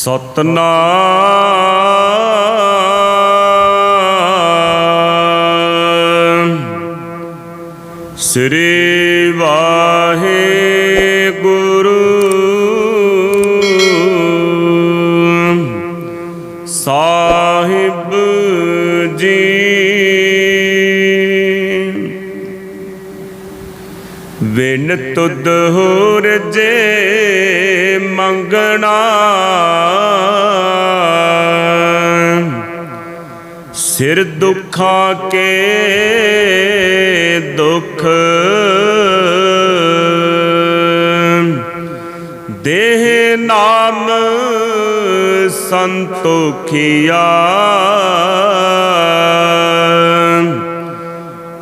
ਸਤਨਾਮ। ਸ੍ਰੀ Waheguru. Sahib ji. Win ਤੁਧ ਹੋਰ ਜੇ ਸਿਰ ਦੁੱਖਾਂ ਕੇ ਦੁੱਖ। ਦੇਹ ਨਾਮ ਸੰਤੋਖਿਆ।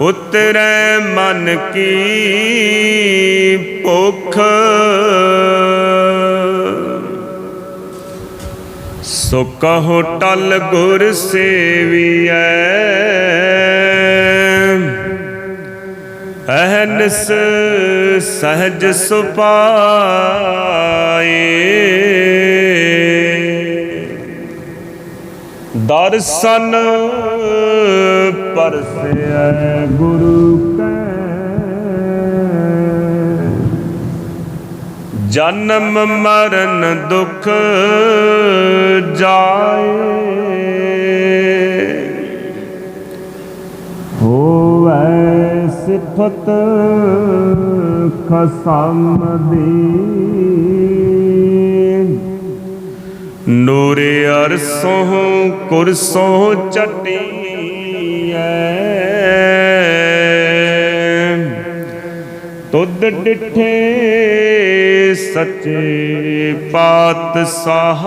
ਉਤਰੈ ਮਨ ਕੀ ਭੁਖ। ਸੋ ਕਹੋ ਟਲ ਗੁਰ ਸੇਵੀਐ। ਅਹਨਸ ਸਹਜ ਸੁਪਾਏ। ਦਰਸ਼ਨ ਪਰਸੈ ਗੁਰੂ ਕੈ। ਜਨਮ ਮਰਨ ਦੁਖ ਹੋਵੈ ਸਿਫਤ ਖਸਮ ਦੀ ਨੂਰ ਅਰਸੋਂ ਕੁਰਸੋਂ ਚਟੀਐ। ਤੁਧ ਡਿਠੇ ਸੱਚੇ ਪਾਤਸ਼ਾਹ।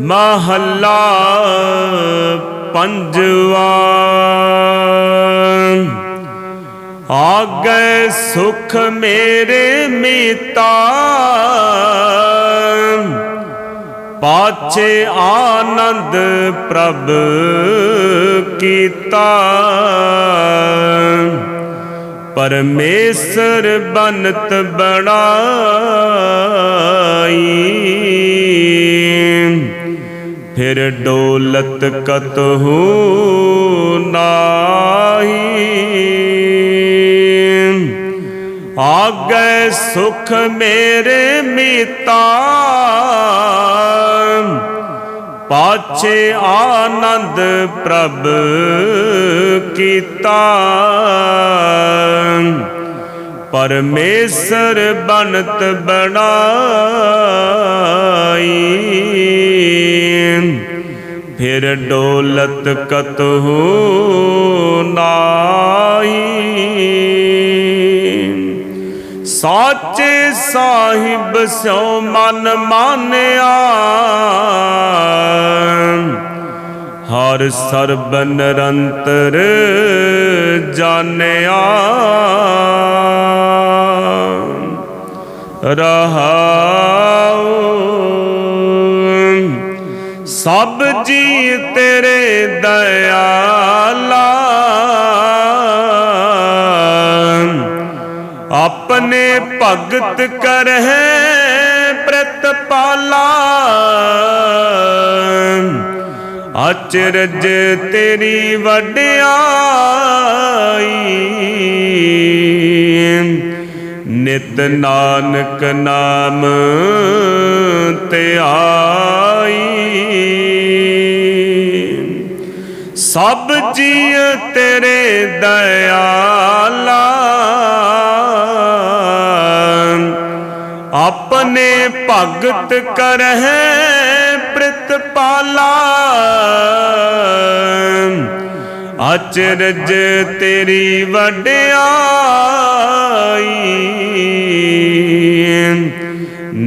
ਮਹੱਲਾ ਪੰਜਵਾ। ਆਗੇ ਸੁਖ ਮੇਰੇ ਮੀਤਾ। ਪਾਛੇ ਆਨੰਦ ਪ੍ਰਭ ਕੀਤਾ। ਪਰਮੇਸ਼ਰ ਬਨਤ ਬੜਾਈ ਫਿਰ ਡੋਲਤ ਕਤਹੂ ਨਾਹੀ। ਆਗੇ ਸੁਖ ਮੇਰੇ ਮੀਤਾ। ਪਾਛੇ ਆਨੰਦ ਪ੍ਰਭ ਕੀਤਾ। ਪਰਮੇਸ਼ਰ ਬਨਤ ਬਣਾਈ। ਫਿਰ ਡੋਲਤ ਕਤਹੂ ਨਾਹੀ। ਸਾਚੇ ਸਾਹਿਬ ਸਿਉ ਮਨ ਮਾਨਿਆ। ਹਰ ਸਰਬ ਨਿਰੰਤਰ ਜਾਣਿਆ। ਰਹਾਉ ਸਭ ਜੀ ਤੇਰੇ ਦਇਆਲਾ। ਆਪਣੇ ਭਗਤ ਕਰਹਿ ਪ੍ਰਤਪਾਲਾ। ਅਚਰਜ ਤੇਰੀ ਵਡਿਆਈ ਨਿਤ ਨਾਨਕ ਨਾਮ ਤੇ ਆਈ। ਸਭ ਜੀ ਤੇਰੇ ਦਇਆਲਾ। ਆਪਣੇ ਭਗਤ ਕਰਹਿ ਪ੍ਰਿਤਪਾਲਾ। ਅਚਰਜ ਤੇਰੀ ਵਡਿਆਈ।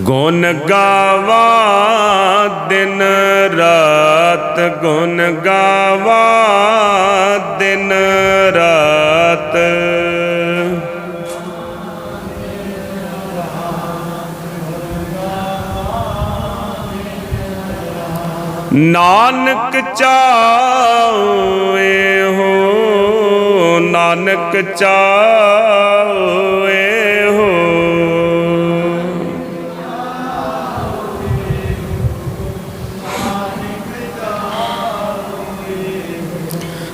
ਗੁਣ ਗਾਵਾ ਦਿਨ ਰਾਤ ਗੁਣ ਗਾਵਾ ਦਿਨ ਰਾਤ। ਨਾਨਕ ਚਾਵੇ ਹੋ ਨਾਨਕ ਚਾਵੇ ਹੋ।